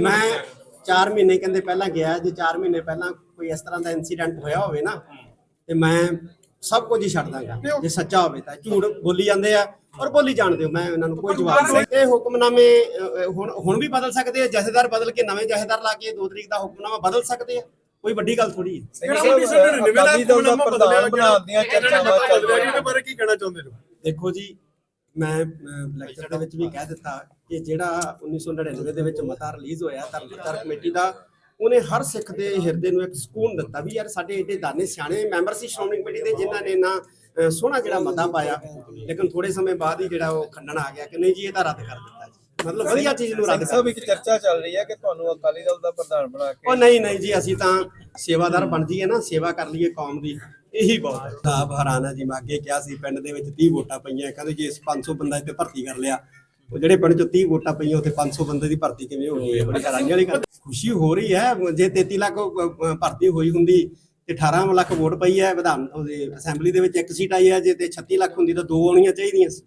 ਮੈਂ 4 ਮਹੀਨੇ ਕਹਿੰਦੇ ਪਹਿਲਾਂ ਗਿਆ ਜੇ 4 ਮਹੀਨੇ ਪਹਿਲਾਂ ਕੋਈ ਇਸ ਤਰ੍ਹਾਂ ਦਾ ਇਨਸੀਡੈਂਟ ਹੋਇਆ ਹੋਵੇ ਨਾ ਤੇ ਮੈਂ ਸਭ ਕੁਝ ਹੀ ਛੱਡ ਦਾਂਗਾ। ਜੇ ਸੱਚਾ ਹੋਵੇ ਤਾਂ ਝੂਠ ਬੋਲੀ ਜਾਂਦੇ ਆ ਔਰ ਬੋਲੀ ਜਾਣਦੇ ਹੋ ਮੈਂ ਉਹਨਾਂ ਨੂੰ ਕੋਈ ਜਵਾਬ ਨਹੀਂ ਇਹ ਹੁਕਮਨਾਮੇ ਹੁਣ ਹੁਣ ਵੀ ਬਦਲ ਸਕਦੇ ਆ ਜਥੇਦਾਰ ਬਦਲ ਕੇ ਨਵੇਂ ਜਥੇਦਾਰ ਲਾ ਕੇ 2 ਤਰੀਕ ਦਾ ਹੁਕਮਨਾਮਾ ਬਦਲ ਸਕਦੇ ਆ ਕੋਈ ਵੱਡੀ ਗੱਲ ਥੋੜੀ ਹੈ। ਪ੍ਰਧਾਨ ਚਰਚਾਵਾਂ ਚੱਲ ਰਹੀਆਂ। ਬਾਰੇ ਕੀ ਕਹਿਣਾ ਚਾਹੁੰਦੇ ਹੋ ਦੇਖੋ ਜੀ ਮੈਂ ਲੈਕਚਰ ਦੇ ਵਿੱਚ ਵੀ ਕਹਿ ਦਿੱਤਾ ਕਿ ਜਿਹੜਾ 1999 ਦੇ ਵਿੱਚ ਮਤਾ ਰਿਲੀਜ਼ ਹੋਇਆ ਧਰਮਪ੍ਰਚਾਰ ਕਮੇਟੀ ਦਾ ਉਹਨੇ ਹਰ ਸਿੱਖ ਦੇ ਹਿਰਦੇ ਨੂੰ ਇੱਕ ਸਕੂਨ ਦਿੱਤਾ ਵੀ ਯਾਰ ਸਾਡੇ ਏਡੇ ਦਾਨੇ ਸਿਆਣੇ ਮੈਂਬਰ ਸੀ ਸ਼੍ਰੋਮਣੀ ਕਮੇਟੀ ਦੇ ਜਿਨ੍ਹਾਂ ਨੇ ਨਾ ਸੋਹਣਾ ਜਿਹੜਾ ਮਤਾ ਪਾਇਆ। ਲੇਕਿਨ ਥੋੜੇ ਸਮੇਂ ਬਾਅਦ ਹੀ ਜਿਹੜਾ ਉਹ ਖੰਡਨ ਆ ਗਿਆ ਕਿ ਨਹੀਂ ਜੀ ਇਹ ਤਾਂ ਰੱਦ ਕਰ ਦਿੱਤਾ ਜੀ। ਮਤਲਬ ਵਧੀਆ ਚੀਜ਼ ਨੂੰ ਰੱਦ ਸਾਹਿਬ ਇੱਕ ਚਰਚਾ ਚੱਲ ਰਹੀ ਹੈ ਕਿ ਤੁਹਾਨੂੰ ਅਕਾਲੀ ਦਲ ਦਾ ਪ੍ਰਧਾਨ ਬਣਾ ਉਹ ਕੇ ਨਹੀਂ ਨਹੀਂ ਜੀ ਅਸੀਂ ਤਾਂ ਸੇਵਾਦਾਰ ਬਣ ਜਾਈਏ ਨਾ ਸੇਵਾ ਕਰ ਲਈਏ ਕੌਮ ਦੀ। ਇਹੀ ਬਹੁਤ ਹੈ। ਸਾਹਿਬ ਹਰਾਨਾ ਜੀ ਮੈਂ ਕਿਹਾ ਸੀ, ਪਿੰਡ ਦੇ ਵਿੱਚ 30 ਵੋਟਾਂ ਪਈਆਂ, ਕਹਿੰਦੇ ਜੇ 500 ਬੰਦਾ ਇੱਥੇ ਭਰਤੀ ਕਰ ਲਿਆ, ਉਹ ਜਿਹੜੇ ਪਿੰਡ ਚੋਂ 30 ਵੋਟਾਂ ਪਈਆਂ, ਉੱਥੇ 500 ਬੰਦੇ ਦੀ ਭਰਤੀ ਕਿਵੇਂ ਹੋਣੀ ਹੈ ਬੜੀ ਹੈਰਾਨੀ ਵਾਲੀ ਗੱਲ। ਖੁਸ਼ੀ ਹੋ ਰਹੀ ਹੈ, ਜੇ 33 ਲੱਖ ਭਰਤੀ ਹੋਈ ਹੁੰਦੀ ਤੇ 18 ਲੱਖ ਵੋਟ ਪਈ ਹੈ, ਵਿਧਾਨ ਅਸੈਂਬਲੀ ਦੇ ਵਿੱਚ ਇੱਕ ਸੀਟ ਆਈ ਹੈ, ਜੇ ਤੇ 36 ਲੱਖ ਹੁੰਦੀ ਤਾਂ ਦੋ ਆਉਣੀਆਂ ਚਾਹੀਦੀਆਂ ਸੀ।